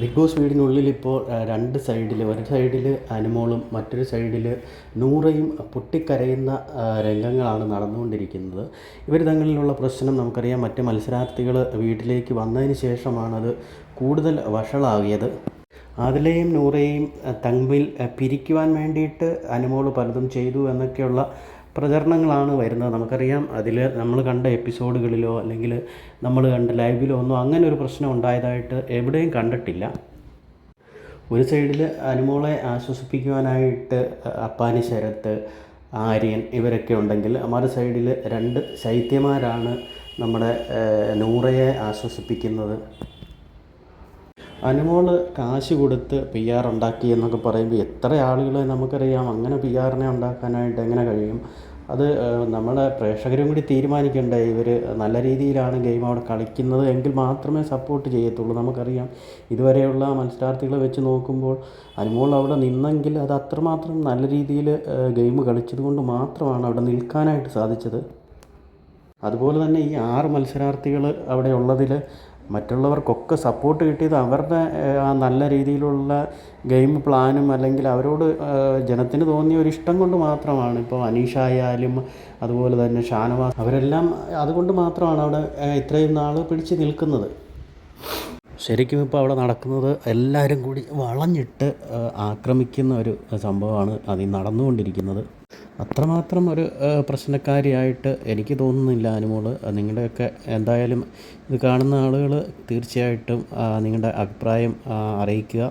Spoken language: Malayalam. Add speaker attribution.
Speaker 1: ബിഗ് ബോസ് വീടിനുള്ളിൽ ഇപ്പോൾ രണ്ട് സൈഡിൽ ഒരു സൈഡിൽ അനുമോളും മറ്റൊരു സൈഡിൽ നൂറയും പൊട്ടിക്കരയുന്ന രംഗങ്ങളാണ് നടന്നുകൊണ്ടിരിക്കുന്നത്. ഇവർ തങ്ങളിലുള്ള പ്രശ്നം നമുക്കറിയാം. മറ്റ് മത്സരാർത്ഥികൾ വീട്ടിലേക്ക് വന്നതിന് ശേഷമാണത് കൂടുതൽ വഷളാകിയത്. ആദിലയും നൂറയും തമ്മിൽ പിരിക്കുവാൻ വേണ്ടിയിട്ട് അനുമോൾ പലതും ചെയ്തു എന്നൊക്കെയുള്ള പ്രചരണങ്ങളാണ് വരുന്നത്. നമുക്കറിയാം അതിൽ നമ്മൾ കണ്ട എപ്പിസോഡുകളിലോ അല്ലെങ്കിൽ നമ്മൾ കണ്ട ലൈവിലോ ഒന്നും അങ്ങനെ ഒരു പ്രശ്നം ഉണ്ടായതായിട്ട് എവിടെയും കണ്ടിട്ടില്ല. ഒരു സൈഡിൽ അനുമോളെ ആശ്വസിപ്പിക്കുവാനായിട്ട് അപ്പാനി ശരത്ത് ആര്യൻ ഇവരൊക്കെ ഉണ്ടെങ്കിൽ മറു സൈഡിൽ രണ്ട് ശൈത്യമാരാണ് നമ്മുടെ നൂറയെ ആശ്വസിപ്പിക്കുന്നത്. അനുമോൾ കാശ് കൊടുത്ത് പി ആർ ഉണ്ടാക്കി എന്നൊക്കെ പറയുമ്പോൾ എത്ര ആളുകളെ നമുക്കറിയാം. അങ്ങനെ പി ആറിനെ ഉണ്ടാക്കാനായിട്ട് എങ്ങനെ കഴിയും? അത് നമ്മളെ പ്രേക്ഷകരും കൂടി തീരുമാനിക്കണ്ടേ? ഇവർ നല്ല രീതിയിലാണ് ഗെയിം അവിടെ കളിക്കുന്നത് എങ്കിൽ മാത്രമേ സപ്പോർട്ട് ചെയ്യത്തുള്ളൂ നമുക്കറിയാം. ഇതുവരെയുള്ള മത്സരാർത്ഥികളെ വെച്ച് നോക്കുമ്പോൾ അനുമോൾ അവിടെ നിന്നെങ്കിൽ അത് അത്രമാത്രം നല്ല രീതിയിൽ ഗെയിം കളിച്ചത് കൊണ്ട് മാത്രമാണ് അവിടെ നിൽക്കാനായിട്ട് സാധിച്ചത്. അതുപോലെ തന്നെ ഈ ആറ് മത്സരാർത്ഥികൾ അവിടെ ഉള്ളതിൽ മറ്റുള്ളവർക്കൊക്കെ സപ്പോർട്ട് കിട്ടിയത് അവരുടെ ആ നല്ല രീതിയിലുള്ള ഗെയിം പ്ലാനും അല്ലെങ്കിൽ അവരോട് ജനത്തിന് തോന്നിയ ഒരു ഇഷ്ടം കൊണ്ട് മാത്രമാണ് ഇപ്പോൾ അനീഷ ആയാലും അതുപോലെ തന്നെ ഷാനവാസ്. അവരെല്ലാം അതുകൊണ്ട് മാത്രമാണ് അവിടെ ഇത്രയും നാൾ പിടിച്ച് നിൽക്കുന്നത്. ശരിക്കും ഇപ്പോൾ അവിടെ നടക്കുന്നത് എല്ലാവരും കൂടി വളഞ്ഞിട്ട് ആക്രമിക്കുന്ന ഒരു സംഭവമാണ് അതിൽ നടന്നുകൊണ്ടിരിക്കുന്നത്. അത്രമാത്രം ഒരു പ്രശ്നക്കാരിയായിട്ട് എനിക്ക് തോന്നുന്നില്ല അനുമോൾ നിങ്ങളുടെയൊക്കെ എന്തായാലും ഇത് കാണുന്ന ആളുകൾ തീർച്ചയായിട്ടും നിങ്ങളുടെ അഭിപ്രായം അറിയിക്കുക.